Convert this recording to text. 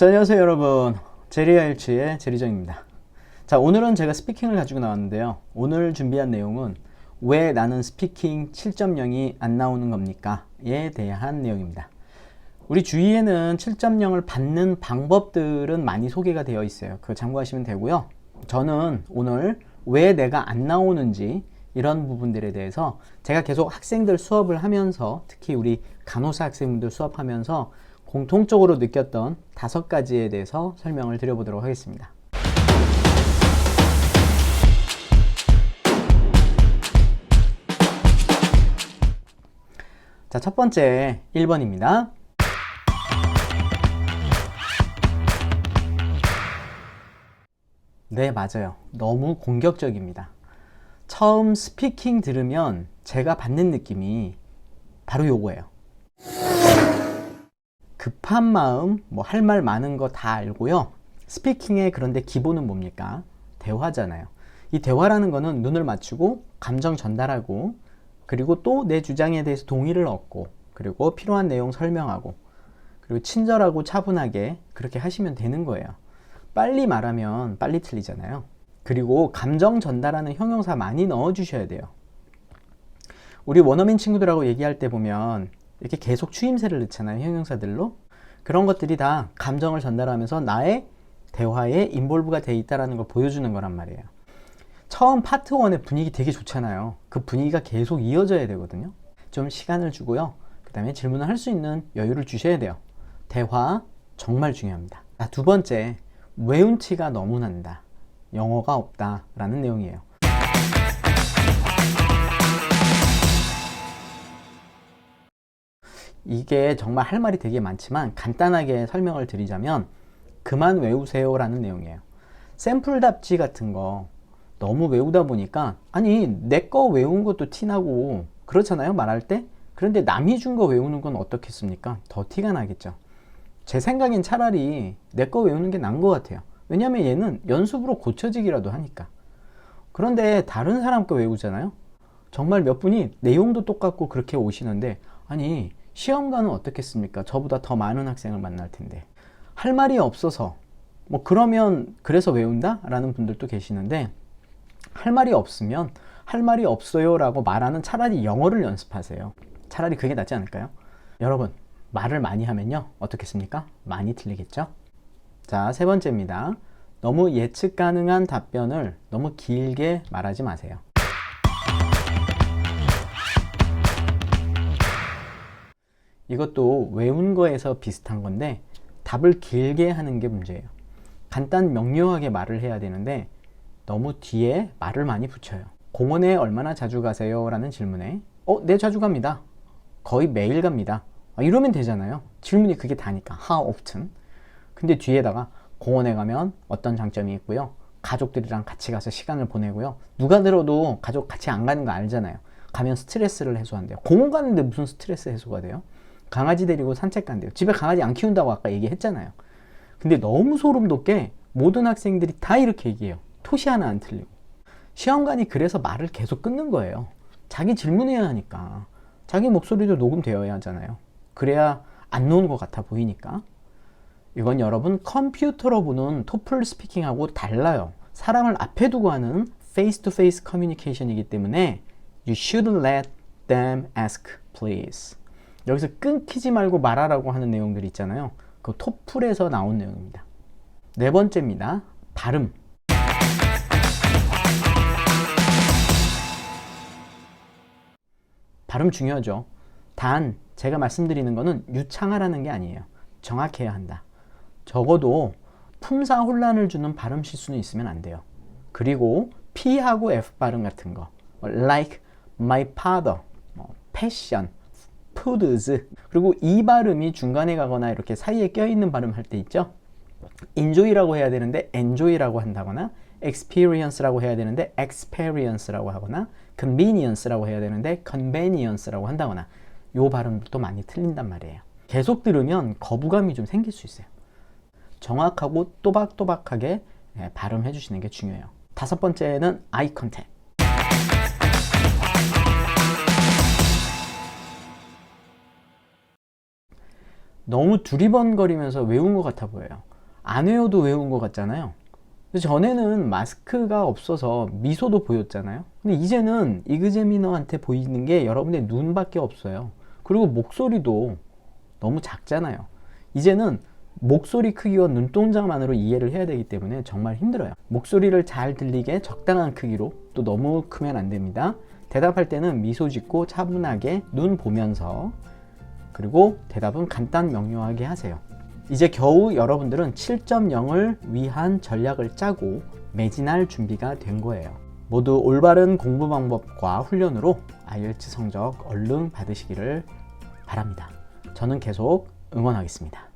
자, 안녕하세요 여러분. 제리아 일치의 제리정입니다. 자, 오늘은 제가 스피킹을 가지고 나왔는데요. 오늘 준비한 내용은 왜 나는 스피킹 7.0이 안 나오는 겁니까? 에 대한 내용입니다. 우리 주위에는 7.0을 받는 방법들은 많이 소개가 되어 있어요. 그거 참고하시면 되고요. 저는 오늘 왜 내가 안 나오는지 이런 부분들에 대해서 제가 계속 학생들 수업을 하면서 특히 우리 간호사 학생분들 수업하면서 공통적으로 느꼈던 다섯 가지에 대해서 설명을 드려보도록 하겠습니다. 자, 첫 번째 1번입니다. 네, 맞아요. 너무 공격적입니다. 처음 스피킹 들으면 제가 받는 느낌이 바로 요거예요. 급한 마음, 뭐 할 말 많은 거 다 알고요. 스피킹의 그런데 기본은 뭡니까? 대화잖아요. 이 대화라는 거는 눈을 맞추고 감정 전달하고 그리고 또 내 주장에 대해서 동의를 얻고 그리고 필요한 내용 설명하고 그리고 친절하고 차분하게 그렇게 하시면 되는 거예요. 빨리 말하면 빨리 틀리잖아요. 그리고 감정 전달하는 형용사 많이 넣어 주셔야 돼요. 우리 원어민 친구들하고 얘기할 때 보면 이렇게 계속 추임새를 넣잖아요. 형용사들로. 그런 것들이 다 감정을 전달하면서 나의 대화에 인볼브가 돼 있다라는 걸 보여주는 거란 말이에요. 처음 파트 1의 분위기 되게 좋잖아요. 그 분위기가 계속 이어져야 되거든요. 좀 시간을 주고요. 그 다음에 질문을 할 수 있는 여유를 주셔야 돼요. 대화 정말 중요합니다. 자, 두 번째, 외운 티가 너무 난다. 영어가 없다. 라는 내용이에요. 이게 정말 할 말이 되게 많지만 간단하게 설명을 드리자면 그만 외우세요 라는 내용이에요. 샘플 답지 같은 거 너무 외우다 보니까 아니 내 거 외운 것도 티나고 그렇잖아요 말할 때? 그런데 남이 준 거 외우는 건 어떻겠습니까? 더 티가 나겠죠. 제 생각엔 차라리 내 거 외우는 게 나은 것 같아요. 왜냐면 얘는 연습으로 고쳐지기라도 하니까. 그런데 다른 사람 거 외우잖아요? 정말 몇 분이 내용도 똑같고 그렇게 오시는데 아니 시험관은 어떻겠습니까 저보다 더 많은 학생을 만날 텐데 할 말이 없어서 뭐 그러면 그래서 외운다? 라는 분들도 계시는데 할 말이 없으면 할 말이 없어요 라고 말하는 차라리 영어를 연습하세요. 차라리 그게 낫지 않을까요? 여러분, 말을 많이 하면요. 어떻겠습니까? 많이 틀리겠죠? 자, 세 번째입니다. 너무 예측 가능한 답변을 너무 길게 말하지 마세요. 이것도 외운 거에서 비슷한 건데 답을 길게 하는 게 문제예요. 간단 명료하게 말을 해야 되는데 너무 뒤에 말을 많이 붙여요. 공원에 얼마나 자주 가세요? 라는 질문에 어, 네 자주 갑니다. 거의 매일 갑니다. 아, 이러면 되잖아요. 질문이 그게 다니까. How often? 근데 뒤에다가 공원에 가면 어떤 장점이 있고요. 가족들이랑 같이 가서 시간을 보내고요. 누가 들어도 가족 같이 안 가는 거 알잖아요. 가면 스트레스를 해소한대요. 공원 가는데 무슨 스트레스 해소가 돼요? 강아지 데리고 산책 간대요. 집에 강아지 안 키운다고 아까 얘기했잖아요. 근데 너무 소름 돋게 모든 학생들이 다 이렇게 얘기해요. 토시 하나 안 틀리고. 시험관이 그래서 말을 계속 끊는 거예요. 자기 질문해야 하니까. 자기 목소리도 녹음되어야 하잖아요. 그래야 안 노는 것 같아 보이니까. 이건 여러분 컴퓨터로 보는 토플 스피킹하고 달라요. 사람을 앞에 두고 하는 face to face 커뮤니케이션이기 때문에 you shouldn't let them ask please. 여기서 끊기지 말고 말하라고 하는 내용들이 있잖아요. 그 토플에서 나온 내용입니다. 네 번째입니다. 발음. 발음 중요하죠. 단 제가 말씀드리는 거는 유창하라는 게 아니에요. 정확해야 한다. 적어도 품사 혼란을 주는 발음 실수는 있으면 안 돼요. 그리고 P하고 F 발음 같은 거, like my father, 뭐, passion, foods, 그리고 이 발음이 중간에 가거나 이렇게 사이에 껴있는 발음 할 때 있죠. enjoy라고 해야 되는데 enjoy라고 한다거나 experience라고 해야 되는데 experience라고 하거나 convenience라고 해야 되는데 convenience라고 한다거나 요 발음도 많이 틀린단 말이에요. 계속 들으면 거부감이 좀 생길 수 있어요. 정확하고 또박또박하게 예, 발음해 주시는 게 중요해요. 다섯 번째는 eye contact. 너무 두리번거리면서 외운 것 같아 보여요. 안 외워도 외운 것 같잖아요. 전에는 마스크가 없어서 미소도 보였잖아요. 근데 이제는 이그제미너한테 보이는 게 여러분의 눈밖에 없어요. 그리고 목소리도 너무 작잖아요. 이제는 목소리 크기와 눈동자만으로 이해를 해야 되기 때문에 정말 힘들어요. 목소리를 잘 들리게 적당한 크기로 또 너무 크면 안 됩니다. 대답할 때는 미소 짓고 차분하게 눈 보면서 그리고 대답은 간단 명료하게 하세요. 이제 겨우 여러분들은 7.0을 위한 전략을 짜고 매진할 준비가 된 거예요. 모두 올바른 공부 방법과 훈련으로 IELTS 성적 얼른 받으시기를 바랍니다. 저는 계속 응원하겠습니다.